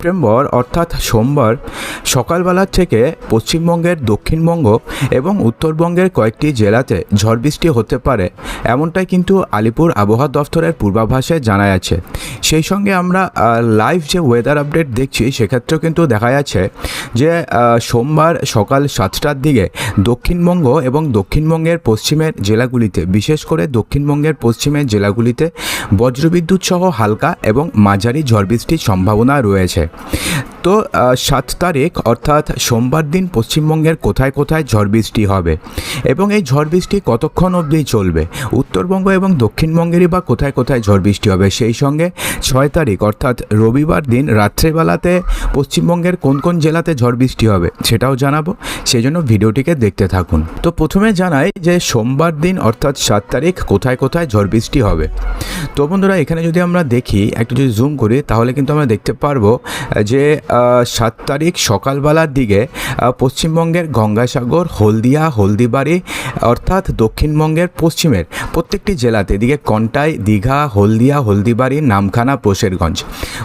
September, অর্থাৎ সোমবার সকালবেলা থেকে পশ্চিমবঙ্গের দক্ষিণবঙ্গ এবং উত্তরবঙ্গের কয়েকটি জেলাতে ঝড় বৃষ্টি হতে পারে। এমনটাই কিন্তু আলিপুর আবহাওয়া দফতরের পূর্বাভাসে জানা যাচ্ছে। সেই সঙ্গে আমরা লাইভ যে ওয়েদার আপডেট দেখছি, সেক্ষেত্রেও কিন্তু দেখা যাচ্ছে যে সোমবার সকাল সাতটার দিকে দক্ষিণবঙ্গ এবং দক্ষিণবঙ্গের পশ্চিমের জেলাগুলিতে, বিশেষ করে দক্ষিণবঙ্গের পশ্চিমের জেলাগুলিতে বজ্রবিদ্যুৎ সহ হালকা এবং মাঝারি ঝড় বৃষ্টির সম্ভাবনা রয়েছে। তো সাত তারিখ, অর্থাৎ সোমবার দিন পশ্চিমবঙ্গের কোথায় কোথায় ঝড় বৃষ্টি হবে? এবং এই ঝড় বৃষ্টি কতক্ষণ অবধি চলবে? উত্তরবঙ্গ এবং দক্ষিণবঙ্গেরই বা কোথায় কোথায় ঝড় বৃষ্টি হবে? সেই সঙ্গে ছয় তারিখ, অর্থাৎ রবিবার দিন রাত্রেবেলাতে পশ্চিমবঙ্গের কোন কোন জেলাতে ঝড় বৃষ্টি হবে সেটাও জানাব। সেই জন্য ভিডিওটিকে দেখতে থাকুন। তো প্রথমে জানাই যে সোমবার দিন, অর্থাৎ সাত তারিখ, কোথায় কোথায় ঝড় বৃষ্টি হবে? তো বন্ধুরা, এখানে যদি আমরা দেখি, একটু যদি জুম করি, তাহলে কিন্তু আমরা দেখতে পারব যে সাত তারিখ সকালবেলার দিকে পশ্চিমবঙ্গের গঙ্গাসাগর, হলদিয়া, হলদিবাড়ি, অর্থাৎ দক্ষিণবঙ্গের পশ্চিমের প্রত্যেকটি জেলাতে, এদিকে কন্টাই, দীঘা, হলদিয়া, হলদিবাড়ি, নামখানা পোশেরগঞ্জ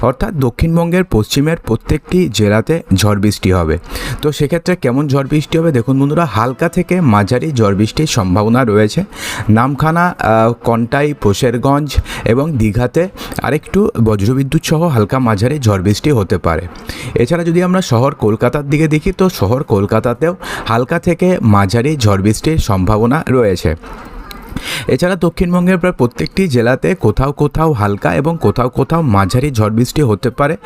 অর্থাৎ দক্ষিণবঙ্গের পশ্চিমের প্রত্যেকটি জেলাতে ঝড় বৃষ্টি হবে। তো সেক্ষেত্রে কেমন ঝড় বৃষ্টি হবে? দেখুন বন্ধুরা, হালকা থেকে মাঝারি ঝড় বৃষ্টির সম্ভাবনা রয়েছে। নামখানা কন্টাই পোশেরগঞ্জ এবং দীঘাতে আরেকটু বজ্রবিদ্যুৎ সহ হালকা মাঝারি ঝড় বৃষ্টি হতে পারে। এছাড়া যদি আমরা শহর কলকাতার দিকে দেখি, তো শহর কলকাতাতেও হালকা থেকে মাঝারি ঝড় বৃষ্টির সম্ভাবনা রয়েছে। এছাড়া দক্ষিণবঙ্গের প্রায় প্রত্যেকটি জেলাতে কোথাও কোথাও হালকা এবং কোথাও কোথাও মাঝারি ঝড় বৃষ্টি হতে পারে।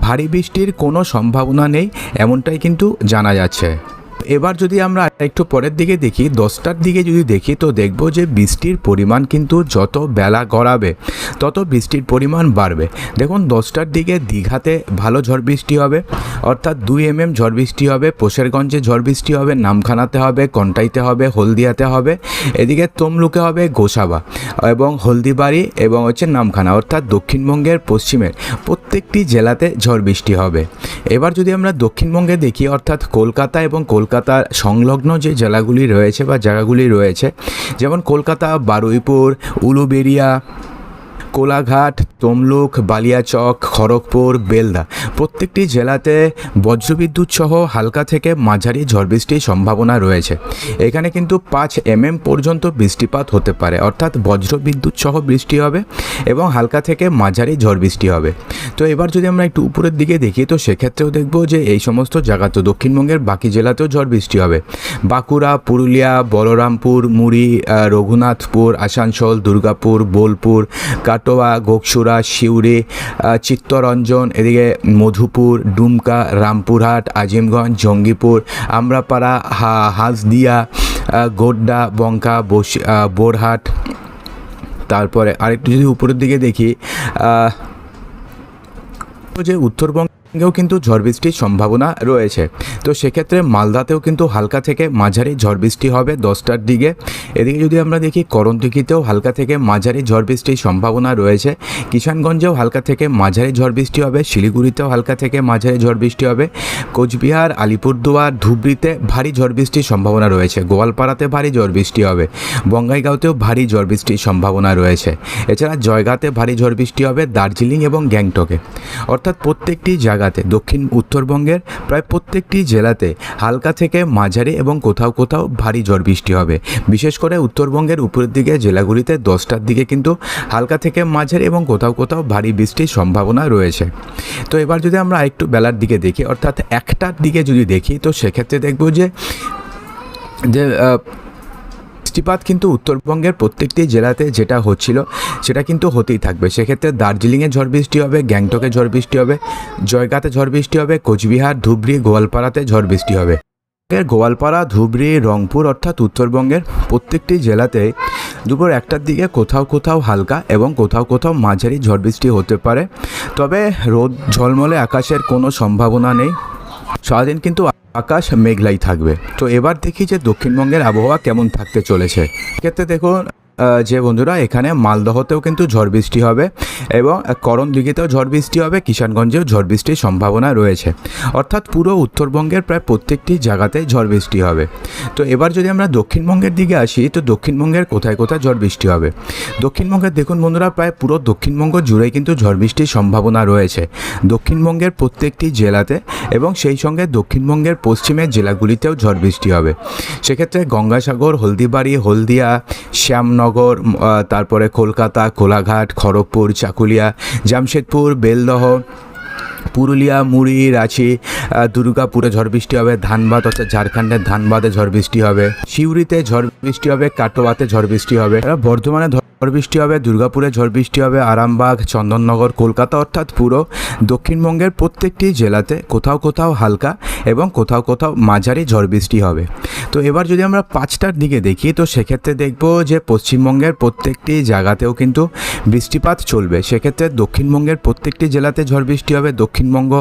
ভারী বৃষ্টির কোনো সম্ভাবনা নেই, এমনটাই কিন্তু জানা যাচ্ছে। এবার যদি আমরা একটু পরের দিকে দেখি, দশটার দিকে যদি দেখি তো দেখব যে বৃষ্টির পরিমাণ কিন্তু যত বেলা গড়াবে, তত বৃষ্টির পরিমাণ বাড়বে। দেখুন, দশটার দিকে দীঘাতে ভালো ঝড় বৃষ্টি হবে, অর্থাৎ দুই এম এম ঝড় বৃষ্টি হবে, পোশেরগঞ্জে ঝড় বৃষ্টি হবে, নামখানাতে হবে, কন্টাইতে হবে, হলদিয়াতে হবে, এদিকে তমলুকে হবে গোসাবা এবং হলদিবাড়ি এবং হচ্ছে নামখানা, অর্থাৎ দক্ষিণবঙ্গের পশ্চিমের প্রত্যেকটি জেলাতে ঝড় বৃষ্টি হবে। এবার যদি আমরা দক্ষিণবঙ্গে দেখি, অর্থাৎ কলকাতা এবং কলকাতার সংলগ্ন যে জেলাগুলি রয়েছে বা জায়গাগুলি রয়েছে যেমন কলকাতা বারুইপুর উলুবেড়িয়া কোলাঘাট, তমলুক, বালিয়াচক, খড়গপুর, বেলদা। প্রত্যেকটি জেলাতে বজ্রবিদ্যুৎ সহ হালকা থেকে মাঝারি ঝড় বৃষ্টির সম্ভাবনা রয়েছে। এখানে কিন্তু পাঁচ এমএম পর্যন্ত বৃষ্টিপাত হতে পারে, অর্থাৎ বজ্রবিদ্যুৎ সহ বৃষ্টি হবে এবং হালকা থেকে মাঝারি ঝড় বৃষ্টি হবে। তো এবার যদি আমরা একটু উপরের দিকে দেখি, তো সেক্ষেত্রেও দেখব যে এই সমস্ত জায়গাতে দক্ষিণবঙ্গের বাকি জেলাতেও ঝড় বৃষ্টি হবে। বাঁকুড়া, পুরুলিয়া, বলরামপুর, মুড়ি রঘুনাথপুর, আসানসোল, দুর্গাপুর, বোলপুর কাটোয়া গোকসুরা সিউড়ি চিত্তরঞ্জন, এদিকে মধুপুর, ডুমকা, রামপুরহাট, আজিমগঞ্জ, জঙ্গিপুর, আমরাপাড়া, হা হাঁসদিয়া গোড্ডা, বঙ্কা, বস বোরহাট। তারপরে আরেকটু যদি উপরের দিকে দেখি যে যে উত্তরবঙ্গেও কিন্তু ঝড় বৃষ্টির সম্ভাবনা রয়েছে। তো সেক্ষেত্রে মালদাতেও কিন্তু হালকা থেকে মাঝারি ঝড় বৃষ্টি হবে দশটার দিকে। এদিকে যদি আমরা দেখি করণদিঘিতেও হালকা থেকে মাঝারি ঝড় বৃষ্টির সম্ভাবনা রয়েছে। কিষানগঞ্জেও হালকা থেকে মাঝারি ঝড় বৃষ্টি হবে, শিলিগুড়িতেও হালকা থেকে মাঝারি ঝড় বৃষ্টি হবে। কোচবিহার, আলিপুরদুয়ার, ধুবড়িতে ভারী ঝড় বৃষ্টির সম্ভাবনা রয়েছে। গোয়ালপাড়াতে ভারী ঝড় বৃষ্টি হবে। বঙ্গাইগাঁওতেও ভারী ঝড় বৃষ্টির সম্ভাবনা রয়েছে। এছাড়া জয়গাতে ভারী ঝড় বৃষ্টি হবে দার্জিলিং এবং গ্যাংটকে। অর্থাৎ প্রত্যেকটি জায়গাতে দক্ষিণ উত্তরবঙ্গের প্রায় প্রত্যেকটি জেলাতে হালকা থেকে মাঝারি এবং কোথাও কোথাও ভারী ঝড় বৃষ্টি হবে। বিশেষ করে উত্তরবঙ্গের উপরের দিকে জেলাগুলিতে দশটার দিকে কিন্তু হালকা থেকে মাঝারি এবং কোথাও কোথাও ভারী বৃষ্টির সম্ভাবনা রয়েছে। তো এবার যদি আমরা একটু বেলার দিকে দেখি, অর্থাৎ একটার দিকে যদি দেখি, তো সেক্ষেত্রে দেখব যে যে বৃষ্টিপাত কিন্তু উত্তরবঙ্গের প্রত্যেকটি জেলাতে যেটা হচ্ছিল, সেটা কিন্তু হতেই থাকবে। সেক্ষেত্রে দার্জিলিংয়ে ঝড় বৃষ্টি হবে, গ্যাংটকে ঝড় বৃষ্টি হবে, জয়গাতে ঝড় বৃষ্টি হবে, কোচবিহার, ধুবড়ি, গোয়ালপাড়াতে ঝড় বৃষ্টি হবে। গোয়ালপাড়া, ধুবড়ি, রংপুর অর্থাৎ উত্তরবঙ্গের প্রত্যেকটি জেলাতে দুপুর একটার দিকে কোথাও কোথাও হালকা এবং কোথাও কোথাও মাঝারি ঝড় বৃষ্টি হতে পারে। তবে রোদ ঝলমলে আকাশের কোনো সম্ভাবনা নেই। সারাদিন কিন্তু আকাশ মেঘলাই থাকবে। তো এবার দেখি যে দক্ষিণবঙ্গের আবহাওয়া কেমন থাকতে চলেছে। ক্ষেত্রে দেখুন যে বন্ধুরা, এখানে মালদহতেও কিন্তু ঝড় বৃষ্টি হবে এবং করণ দিঘিতেও ঝড় বৃষ্টি হবে, কিষানগঞ্জেও ঝড় বৃষ্টির সম্ভাবনা রয়েছে। অর্থাৎ পুরো উত্তরবঙ্গের প্রায় প্রত্যেকটি জায়গাতে ঝড় বৃষ্টি হবে। তো এবার যদি আমরা দক্ষিণবঙ্গের দিকে আসি, তো দক্ষিণবঙ্গের কোথায় কোথায় ঝড় বৃষ্টি হবে? দক্ষিণবঙ্গের, দেখুন বন্ধুরা, প্রায় পুরো দক্ষিণবঙ্গ জুড়েই কিন্তু ঝড় বৃষ্টির সম্ভাবনা রয়েছে। দক্ষিণবঙ্গের প্রত্যেকটি জেলাতে এবং সেই সঙ্গে দক্ষিণবঙ্গের পশ্চিমের জেলাগুলিতেও ঝড় বৃষ্টি হবে। সেক্ষেত্রে গঙ্গাসাগর, হলদিবাড়ি, হলদিয়া, শ্যামনগর আহ, তারপরে কলকাতা কোলাঘাট খড়গপুর চাকুলিয়া জামশেদপুর বেলদহ পুরুলিয়া মুড়ি রাঁচি দুর্গাপুরে ঝড় বৃষ্টি হবে ধানবাদ অর্থাৎ ঝাড়খণ্ডের ধানবাদে ঝড় বৃষ্টি হবে সিউড়িতে ঝড় বৃষ্টি হবে কাটোয়াতে ঝড় বৃষ্টি হবে। বর্ধমানে ঝড় বৃষ্টি হবে, দুর্গাপুরে ঝড় বৃষ্টি হবে, আরামবাগ, চন্দননগর, কলকাতা অর্থাৎ পুরো দক্ষিণবঙ্গের প্রত্যেকটি জেলাতে কোথাও কোথাও হালকা এবং কোথাও কোথাও মাঝারি ঝড় বৃষ্টি হবে। তো এবার যদি আমরা পাঁচটার দিকে দেখি, তো সেক্ষেত্রে দেখব যে পশ্চিমবঙ্গের প্রত্যেকটি জায়গাতেও কিন্তু বৃষ্টিপাত চলবে। সেক্ষেত্রে দক্ষিণবঙ্গের প্রত্যেকটি জেলাতে ঝড় বৃষ্টি হবে, দক্ষিণবঙ্গ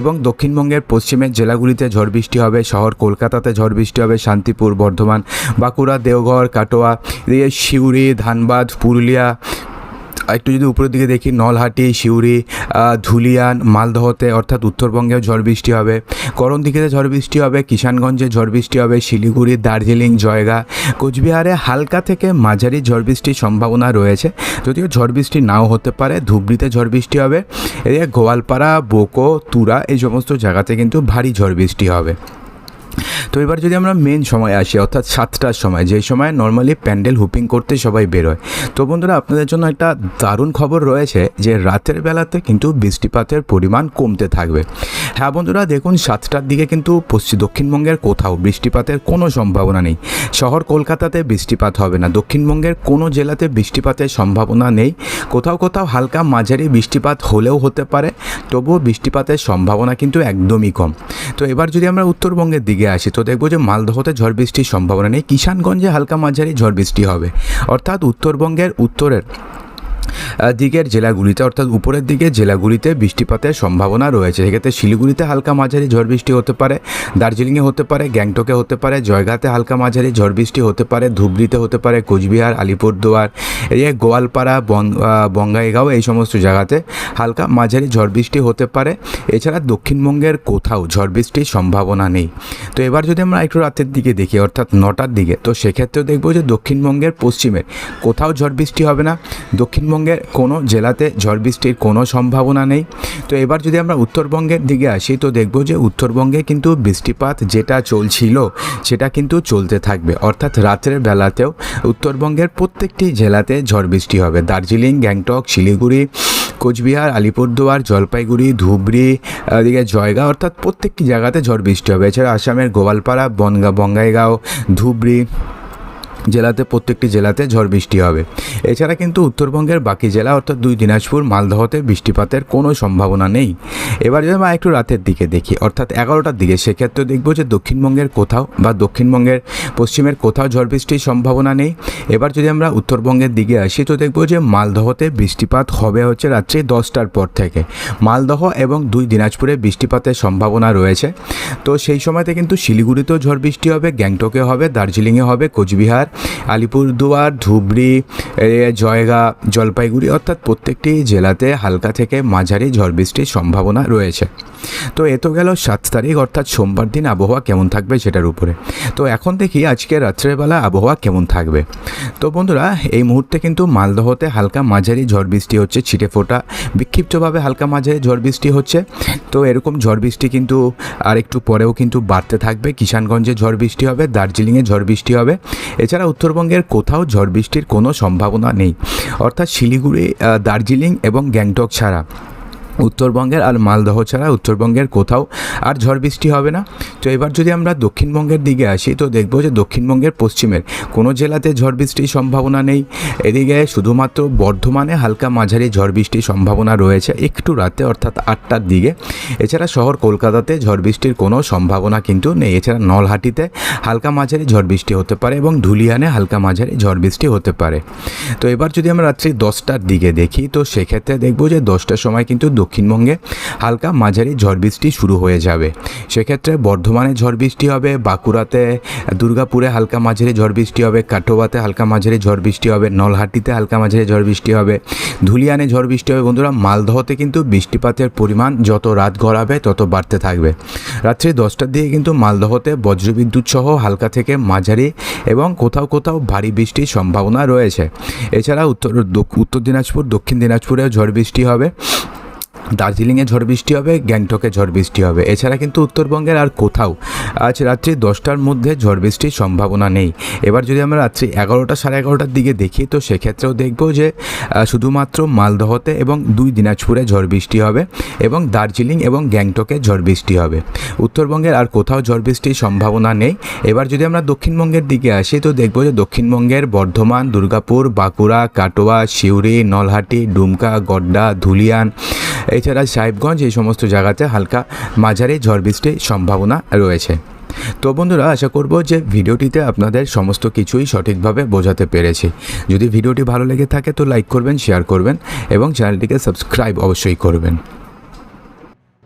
এবং দক্ষিণবঙ্গের পশ্চিমের জেলাগুলিতে ঝড় বৃষ্টি হবে, শহর কলকাতাতে ঝড় বৃষ্টি হবে, শান্তিপুর, বর্ধমান, বাঁকুড়া, দেওঘর, কাটোয়া সিউড়ি ধানবাদ পুরুলিয়া। একটু যদি উপরের দিকে দেখি, নলহাটি, সিউড়ি ধুলিয়ান, মালদহতে, অর্থাৎ উত্তরবঙ্গেও ঝড় বৃষ্টি হবে। করণ দিকেতে ঝড় বৃষ্টি হবে, কিষানগঞ্জে ঝড় বৃষ্টি হবে, শিলিগুড়ি, দার্জিলিং, জয়গা, কোচবিহারে হালকা থেকে মাঝারি ঝড় বৃষ্টির সম্ভাবনা রয়েছে। যদিও ঝড় বৃষ্টি নাও হতে পারে, ধুবড়িতে ঝড় বৃষ্টি হবে। এদিকে গোয়ালপাড়া, বোকো, তুরা, এই সমস্ত জায়গাতে কিন্তু ভারী ঝড় বৃষ্টি হবে। তো এবার যদি আমরা মেন সময় আসি, অর্থাৎ সাতটার সময়, যেই সময় নর্মালি প্যান্ডেল হুপিং করতে সবাই বেরোয় তো বন্ধুরা, আপনাদের জন্য একটা দারুণ খবর রয়েছে যে, রাতের বেলাতে কিন্তু বৃষ্টিপাতের পরিমাণ কমতে থাকবে। হ্যাঁ বন্ধুরা, দেখুন, সাতটার দিকে কিন্তু পশ্চিম দক্ষিণবঙ্গের কোথাও বৃষ্টিপাতের কোনো সম্ভাবনা নেই। শহর কলকাতাতে বৃষ্টিপাত হবে না। দক্ষিণবঙ্গের কোনো জেলাতে বৃষ্টিপাতের সম্ভাবনা নেই। কোথাও কোথাও হালকা মাঝারি বৃষ্টিপাত হলেও হতে পারে, তবুও বৃষ্টিপাতের সম্ভাবনা কিন্তু একদমই কম। তো এবার যদি আমরা উত্তরবঙ্গের দিকে আসি। তো দেখব যে মালদহতে ঝড় বৃষ্টির সম্ভাবনা নেই। কিষানগঞ্জে হালকা মাঝারি ঝড় বৃষ্টি হবে। অর্থাৎ উত্তরবঙ্গের উত্তরের দিকের জেলাগুলিতে, অর্থাৎ উপরের দিকে জেলাগুলিতে বৃষ্টিপাতের সম্ভাবনা রয়েছে। সেক্ষেত্রে শিলিগুড়িতে হালকা মাঝারি ঝড় বৃষ্টি হতে পারে, দার্জিলিংয়ে হতে পারে, গ্যাংটকে হতে পারে, জয়গাতে হালকা মাঝারি ঝড় বৃষ্টি হতে পারে, ধুবড়িতে হতে পারে, কোচবিহার, আলিপুরদুয়ার এদিকে গোয়ালপাড়া বঙ্গাইগাঁও এই সমস্ত জায়গাতে হালকা মাঝারি ঝড় বৃষ্টি হতে পারে। এছাড়া দক্ষিণবঙ্গের কোথাও ঝড় বৃষ্টির সম্ভাবনা নেই। তো এবার যদি আমরা একটু রাতের দিকে দেখি, অর্থাৎ নটার দিকে, তো সেক্ষেত্রেও দেখব যে দক্ষিণবঙ্গের পশ্চিমের কোথাও ঝড় বৃষ্টি হবে না। দক্ষিণবঙ্গের কোনো জেলাতে ঝড় বৃষ্টির কোনো সম্ভাবনা নেই। তো এবার যদি আমরা উত্তরবঙ্গের দিকে আসি, তো দেখব যে উত্তরবঙ্গে কিন্তু বৃষ্টিপাত যেটা চলছিল, সেটা কিন্তু চলতে থাকবে। অর্থাৎ রাতের বেলাতেও উত্তরবঙ্গের প্রত্যেকটি জেলাতে ঝড় বৃষ্টি হবে। দার্জিলিং, গ্যাংটক, শিলিগুড়ি, কোচবিহার, আলিপুরদুয়ার, জলপাইগুড়ি, ধুবড়ি, এদিকে জয়গা অর্থাৎ প্রত্যেকটি জায়গাতে ঝড় বৃষ্টি হবে। এছাড়া আসামের গোয়ালপাড়া, বনগা, বঙ্গাইগাঁও, ধুবড়ি জেলাতে, প্রত্যেকটি জেলাতে ঝড় বৃষ্টি হবে। এছাড়া কিন্তু উত্তরবঙ্গের বাকি জেলা, অর্থাৎ দুই দিনাজপুর, মালদহতে বৃষ্টিপাতের কোনো সম্ভাবনা নেই। এবার যদি আমরা একটু রাতের দিকে দেখি, অর্থাৎ এগারোটার দিকে, সেক্ষেত্রে দেখব যে দক্ষিণবঙ্গের কোথাও বা দক্ষিণবঙ্গের পশ্চিমের কোথাও ঝড় বৃষ্টির সম্ভাবনা নেই। এবার যদি আমরা উত্তরবঙ্গের দিকে আসি, তো দেখব যে মালদহতে বৃষ্টিপাত হবে হচ্ছে রাত্রি দশটার পর থেকে। মালদহ এবং দুই দিনাজপুরে বৃষ্টিপাতের সম্ভাবনা রয়েছে। তো সেই সময়তে কিন্তু শিলিগুড়িতেও ঝড় বৃষ্টি হবে গ্যাংটকে হবে, দার্জিলিংয়ে হবে, কোচবিহার আলিপুরদুয়ার, ধুবড়ি জয়গা, জলপাইগুড়ি অর্থাৎ প্রত্যেকটি জেলাতে হালকা থেকে মাঝারি ঝড় বৃষ্টির সম্ভাবনা রয়েছে। তো এ তো গেল সাত তারিখ, অর্থাৎ সোমবার দিন আবহাওয়া কেমন থাকবে সেটার উপরে। তো এখন দেখি আজকে রাত্রেবেলা আবহাওয়া কেমন থাকবে। তো বন্ধুরা, এই মুহূর্তে কিন্তু মালদহতে হালকা মাঝারি ঝড় বৃষ্টি হচ্ছে, ছিটে ফোটা, বিক্ষিপ্তভাবে হালকা মাঝারি ঝড় বৃষ্টি হচ্ছে। তো এরকম ঝড় বৃষ্টি কিন্তু আর একটু পরেও কিন্তু বাড়তে থাকবে। কিষানগঞ্জে ঝড় বৃষ্টি হবে, দার্জিলিংয়ে ঝড় বৃষ্টি হবে। এছাড়া উত্তরবঙ্গের কোথাও ঝড় বৃষ্টির কোনো সম্ভাবনা নেই। অর্থাৎ শিলিগুড়ি দার্জিলিং এবং গ্যাংটক ছাড়া। উত্তরবঙ্গের আর মালদহ ছাড়া উত্তরবঙ্গের কোথাও আর ঝড় বৃষ্টি হবে না। তো এবার যদি আমরা দক্ষিণবঙ্গের দিকে আসি, তো দেখব যে দক্ষিণবঙ্গের পশ্চিমের কোনো জেলাতে ঝড় বৃষ্টির সম্ভাবনা নেই। এদিকে শুধুমাত্র বর্ধমানে হালকা মাঝারি ঝড় বৃষ্টির সম্ভাবনা রয়েছে একটু রাতে, অর্থাৎ আটটার দিকে। এছাড়া শহর কলকাতাতে ঝড় বৃষ্টির কোনো সম্ভাবনা কিন্তু নেই। এছাড়া নলহাটিতে হালকা মাঝারি ঝড় বৃষ্টি হতে পারে এবং ধুলিয়ানে হালকা মাঝারি ঝড় বৃষ্টি হতে পারে। তো এবার যদি আমরা রাত্রি দশটার দিকে দেখি, তো সেক্ষেত্রে দেখব যে দশটার সময় কিন্তু দক্ষিণবঙ্গে হালকা মাঝারি ঝড় বৃষ্টি শুরু হয়ে যাবে। সেক্ষেত্রে বর্ধমানে ঝড় বৃষ্টি হবে, বাঁকুড়াতে দুর্গাপুরে হালকা মাঝারি ঝড় বৃষ্টি হবে, কাটোয়াতে হালকা মাঝারি ঝড় বৃষ্টি হবে, নলহাটিতে হালকা মাঝারি ঝড় বৃষ্টি হবে। ধুলিয়ানে ঝড় বৃষ্টি হবে বন্ধুরা, মালদহতে কিন্তু বৃষ্টিপাতের পরিমাণ যত রাত গড়াবে তত বাড়তে থাকবে। রাত্রি দশটার দিকে কিন্তু মালদহতে বজ্রবিদ্যুৎ সহ হালকা থেকে মাঝারি এবং কোথাও কোথাও ভারী বৃষ্টির সম্ভাবনা রয়েছে। এছাড়া উত্তর উত্তর দিনাজপুর, দক্ষিণ দিনাজপুরেও ঝড় বৃষ্টি হবে। দার্জিলিংয়ে ঝড় বৃষ্টি হবে গ্যাংটকে ঝড় বৃষ্টি হবে। এছাড়া কিন্তু উত্তরবঙ্গের আর কোথাও আজ রাত্রি দশটার মধ্যে ঝড় বৃষ্টির সম্ভাবনা নেই। এবার যদি আমরা রাত্রি এগারোটা সাড়ে এগারোটার দিকে দেখি, তো সেক্ষেত্রেও দেখব যে শুধুমাত্র মালদহতে এবং দুই দিনাজপুরে ঝড় বৃষ্টি হবে এবং দার্জিলিং এবং গ্যাংটকে ঝড় বৃষ্টি হবে। উত্তরবঙ্গের আর কোথাও ঝড় বৃষ্টির সম্ভাবনা নেই। এবার যদি আমরা দক্ষিণবঙ্গের দিকে আসি, তো দেখব যে দক্ষিণবঙ্গের বর্ধমান, দুর্গাপুর, বাঁকুড়া, কাটোয়া, সিউড়ি, নলহাটি, ডুমকা, গড্ডা, ধুলিয়ান, এছাড়া সাহেবগঞ্জ, এই সমস্ত জায়গাতে হালকা মাঝারি ঝড় বৃষ্টির সম্ভাবনা রয়েছে। তো বন্ধুরা, আশা করব যে ভিডিওটিতে আপনাদের সমস্ত কিছুই সঠিকভাবে বোঝাতে পেরেছি। যদি ভিডিওটি ভালো লেগে থাকে তো লাইক করবেন, শেয়ার করবেন এবং চ্যানেলটিকে সাবস্ক্রাইব অবশ্যই করবেন।